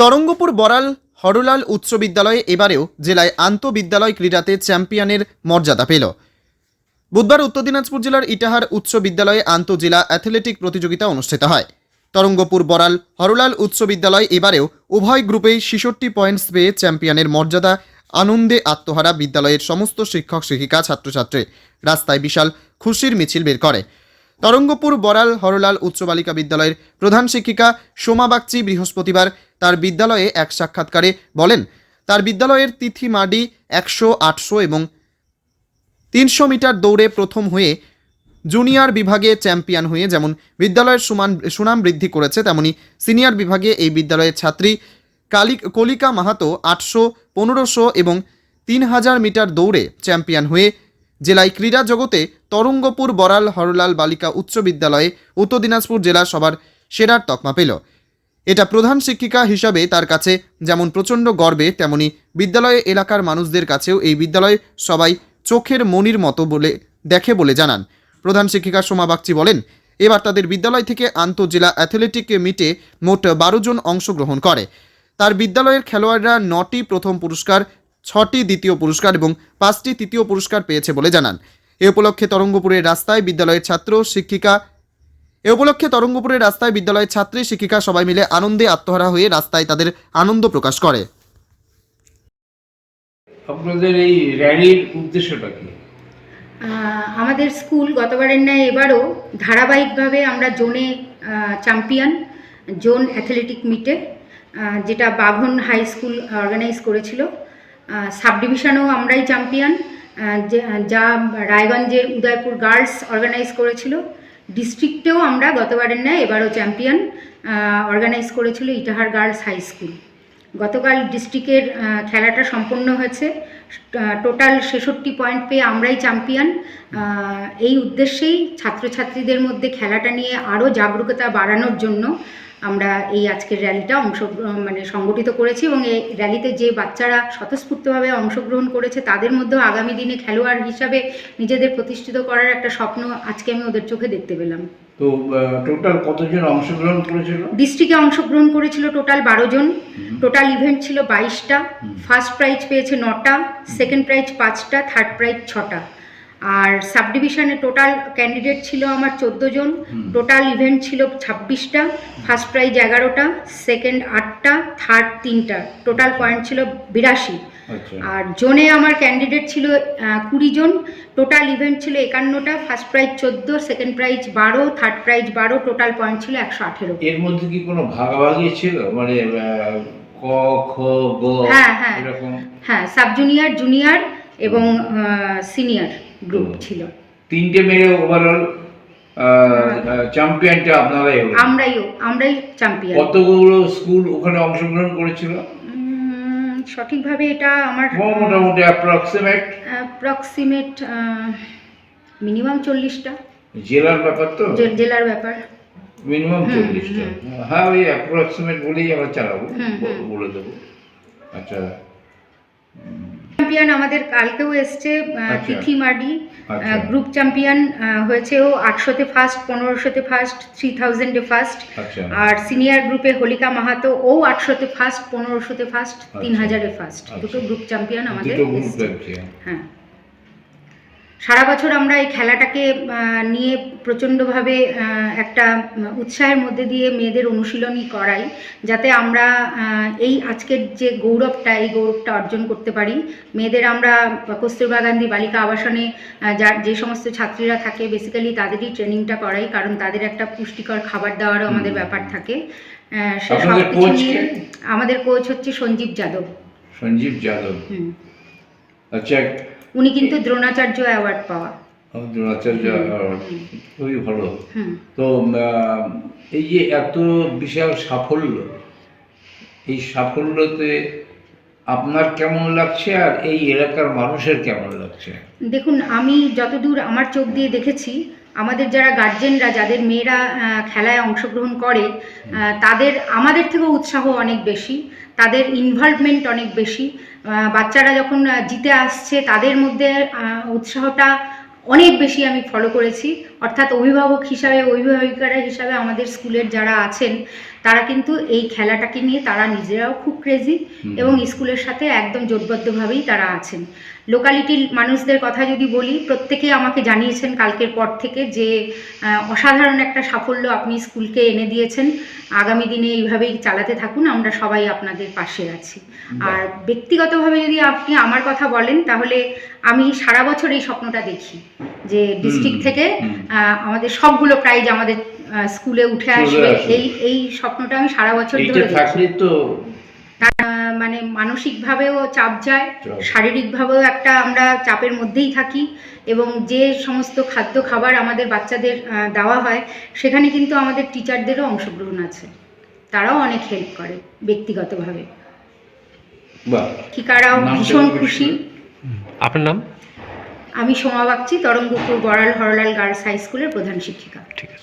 তরঙ্গপুর বড়াল হরলাল উচ্চ বিদ্যালয়ে এবারেও জেলায় আন্তঃবিদ্যালয় ক্রীড়াতে চ্যাম্পিয়নের মর্যাদা পেল। বুধবার উত্তর দিনাজপুর জেলার ইটাহার উচ্চ বিদ্যালয়ে আন্তঃজেলা অ্যাথলেটিক প্রতিযোগিতা অনুষ্ঠিত হয়। তরঙ্গপুর বড়াল হরলাল উচ্চ বিদ্যালয় এবারেও উভয় গ্রুপেই ছেষট্টি পয়েন্টস পেয়ে চ্যাম্পিয়নের মর্যাদা, আনন্দে আত্মহারা বিদ্যালয়ের সমস্ত শিক্ষক শিক্ষিকা ছাত্রছাত্রী রাস্তায় বিশাল খুশির মিছিল বের করে। তরঙ্গপুর বড়াল হরলাল উচ্চ বালিকা বিদ্যালয়ের প্রধান শিক্ষিকা সোমা বাগচি বৃহস্পতিবার তার বিদ্যালয়ে এক সাক্ষাৎকারে বলেন, তার বিদ্যালয়ের তিথি মাডি একশো, আটশো এবং তিনশো মিটার দৌড়ে প্রথম হয়ে জুনিয়র বিভাগে চ্যাম্পিয়ন হয়ে যেমন বিদ্যালয়ের সুমান, সুনাম বৃদ্ধি করেছে, তেমনি সিনিয়র বিভাগে এই বিদ্যালয়ের ছাত্রী কালি, কলিকা মাহাতো আটশো, পনেরোশো এবং তিন হাজার মিটার দৌড়ে চ্যাম্পিয়ন হয়ে জেলায় ক্রীড়া জগতে তরঙ্গপুর বরাল হরলাল বালিকা উচ্চ বিদ্যালয়ে উত্তর দিনাজপুর জেলা সবার সেরার তকমা পেল। এটা প্রধান শিক্ষিকা হিসাবে তার কাছে যেমন প্রচণ্ড গর্বে, তেমনি বিদ্যালয়ে এলাকার মানুষদের কাছেও এই বিদ্যালয়ে সবাই চোখের মনির মতো বলে, দেখে বলে জানান। প্রধান শিক্ষিকা সোমা বাগচি বলেন, এবার তাদের বিদ্যালয় থেকে আন্তঃজেলা অ্যাথলেটিক মিটে মোট বারো জন অংশগ্রহণ করে। তার বিদ্যালয়ের খেলোয়াড়রা নটি প্রথম পুরস্কার ছটি দ্বিতীয় পুরস্কার এবং পাঁচটি তৃতীয় পুরস্কার পেয়েছে বলে জানান। এ উপলক্ষে তরঙ্গপুরের রাস্তায় বিদ্যালয়ের ছাত্র শিক্ষিকা এ উপলক্ষে তরঙ্গপুরের রাস্তায় বিদ্যালয়ের ছাত্রী শিক্ষিকা সবাই মিলে আনন্দে আত্মহারা হয়ে রাস্তায় তাদের আনন্দ প্রকাশ করে। আপনাদের এই র্যালির উদ্দেশ্যটা কি? আমাদের স্কুল গতবারের ন্যায় এবারও ধারাবাহিকভাবে আমরা জোনে চ্যাম্পিয়ন জোন অ্যাথলেটিক মিটে যেটা বাঘন হাই স্কুল অর্গানাইজ করেছিল। সাব ডিভিশনেও আমরাই চ্যাম্পিয়ন যা রায়গঞ্জের উদয়পুর গার্লস অর্গানাইজ করেছিল। ডিস্ট্রিক্টেও আমরা গতবারের ন্যায় এবারও চ্যাম্পিয়ন অর্গানাইজ করেছিল ইটাহার গার্লস হাই স্কুল। গতকাল ডিস্ট্রিক্টের খেলাটা সম্পন্ন হয়েছে। টোটাল ছেষট্টি পয়েন্ট পেয়ে আমরাই চ্যাম্পিয়ন। এই উদ্দেশ্যেই ছাত্রছাত্রীদের মধ্যে খেলাটা নিয়ে আরও জাগরুকতা বাড়ানোর জন্য আমরা এই আজকের র্যালিটা অংশ মানে সংগঠিত করেছি এবং এই র্যালিতে যে বাচ্চারা স্বতঃস্ফূর্তভাবে অংশগ্রহণ করেছে তাদের মধ্যেও আগামী দিনে খেলোয়াড় হিসাবে নিজেদের প্রতিষ্ঠিত করার একটা স্বপ্ন আজকে আমি ওদের চোখে দেখতে পেলাম। তো টোটাল কতজন অংশগ্রহণ করেছিল? ডিস্ট্রিক্টে অংশগ্রহণ করেছিল টোটাল বারো জন। টোটাল ইভেন্ট ছিল বাইশটা। ফার্স্ট প্রাইজ পেয়েছে নটা। সেকেন্ড প্রাইজ পাঁচটা। থার্ড প্রাইজ ছটা। আর সাব ডিভিশনে টোটাল ক্যান্ডিডেট ছিল আমার চোদ্দ জন। টোটাল ইভেন্ট ছিল ছাব্বিশটা ফার্স্ট প্রাইজ এগারোটা সেকেন্ড আটটা থার্ড তিনটা। টোটাল পয়েন্ট ছিল বিরাশি। আচ্ছা। আর জোনে আমার ক্যান্ডিডেট ছিল কুড়ি জন। টোটাল ইভেন্ট ছিল একান্নটা ফার্স্ট প্রাইজ চোদ্দ সেকেন্ড প্রাইজ বারো থার্ড প্রাইজ বারো টোটাল পয়েন্ট ছিল একশো আঠেরো। এর মধ্যে কি কোনো ভাগাভাগি ছিল? মানে ক খ গ হ্যাঁ, হ্যাঁ। হ্যাঁ সাব জুনিয়র জুনিয়র এবং সিনিয়র। গ্রুপ ছিল। তিনটে মেয়ে ওভারঅল চ্যাম্পিয়নটা আপনারাই হলেন। আমরাইও আমরাই চ্যাম্পিয়ন কতগুলো স্কুল ওখানে অংশগ্রহণ করেছিল? সঠিকভাবে এটা আমার মোটামুটি অ্যাপ্রক্সিমেট অ্যাপ্রক্সিমেট মিনিমাম চল্লিশটা। জেলার ব্যাপার তো? জেলার ব্যাপার। মিনিমাম চল্লিশটা। হ্যাঁ ওই অ্যাপ্রক্সিমেট বলেই আমরা চালাবো। বলে দেবো। আচ্ছা। চ্যাম্পিয়ন আমাদের কালকেও এসছে আচ্ছা। তিথি মার্ডি আচ্ছা। গ্রুপ চ্যাম্পিয়ন হয়েছে ও আটশোতে ফার্স্ট পনেরোশোতে ফার্স্ট থ্রি থাউজেন্ডে ফার্স্ট আর সিনিয়র গ্রুপে হোলিকা মাহাতো ও আটশোতে ফার্স্ট পনেরোশোতে ফার্স্ট তিন আচ্ছা। হাজারে ফার্স্ট আচ্ছা। দুটো গ্রুপ চ্যাম্পিয়ন আমাদের হ্যাঁ সারা বছর আমরা এই খেলাটাকে নিয়ে প্রচণ্ডভাবে একটা উৎসাহের মধ্যে দিয়ে মেয়েদের অনুশীলনী করাই যাতে আমরা এই আজকের যে গৌরবটা এই গৌরবটা অর্জন করতে পারি। মেয়েদের আমরা কস্তুরবা গান্ধী বালিকা আবাসনে যার যে সমস্ত ছাত্রীরা থাকে বেসিক্যালি তাদেরই ট্রেনিংটা করাই কারণ তাদের একটা পুষ্টিকর খাবার দেওয়ারও আমাদের ব্যাপার থাকে। সে সব কিছু নিয়ে আমাদের কোচ হচ্ছে সঞ্জীব যাদব। সঞ্জীব যাদব। আচ্ছা উনি কিন্তু দ্রোণাচার্য অ্যাওয়ার্ড পাওয়া। দ্রোণাচার্য খুবই ভালো। তো এই যে এত বিশাল সাফল্য এই সাফল্যতে আপনার কেমন লাগছে আর এই এলাকার মানুষের কেমন লাগছে? দেখুন আমি যতদূর আমার চোখ দিয়ে দেখেছি আমাদের যারা গার্জেনরা যাদের মেয়েরা খেলায় অংশগ্রহণ করে তাদের আমাদের থেকেও উৎসাহ অনেক বেশি। তাদের ইনভলভমেন্ট অনেক বেশি। বাচ্চারা যখন জিতে আসছে, তাদের মধ্যে উৎসাহটা অনেক বেশি আমি ফলো করেছি। অর্থাৎ অভিভাবক হিসাবে অভিভাবিকারা হিসাবে আমাদের স্কুলের যারা আছেন তারা কিন্তু এই খেলাটাকে নিয়ে তারা নিজেরাও খুব ক্রেজি এবং স্কুলের সাথে একদম জোটবদ্ধভাবেই তারা আছেন। লোকালিটির মানুষদের কথা যদি বলি প্রত্যেকে আমাকে জানিয়েছেন কালকের পর থেকে যে অসাধারণ একটা সাফল্য আপনি স্কুলকে এনে দিয়েছেন। আগামী দিনে এইভাবেই চালাতে থাকুন আমরা সবাই আপনাদের পাশে আছি। আর ব্যক্তিগতভাবে যদি আপনি আমার কথা বলেন তাহলে আমি সারা বছর এই স্বপ্নটা দেখি। যে ডিস্ট্রিক্ট থেকে আহ, আমাদের সবগুলো প্রাইজ আমাদের স্কুলে উঠে আসবে। এই এই স্বপ্নটা আমি সারা বছর ধরে তো মানে মানসিকভাবেও চাপ যায়। শারীরিকভাবেও একটা আমরা চাপের মধ্যেই থাকি এবং যে সমস্ত খাদ্য খাবার আমাদের বাচ্চাদের দেওয়া হয় সেখানে কিন্তু আমাদের টিচারদেরও অংশগ্রহণ আছে। তারাও অনেক হেল্প করে ব্যক্তিগতভাবে। বাহ। শিক্ষিকারাও ভীষণ খুশি। আপনার নাম? আমি সোমা বাগচি তরঙ্গপুর বড়াল হরলাল গার্লস হাই স্কুলের প্রধান শিক্ষিকা। ঠিক আছে।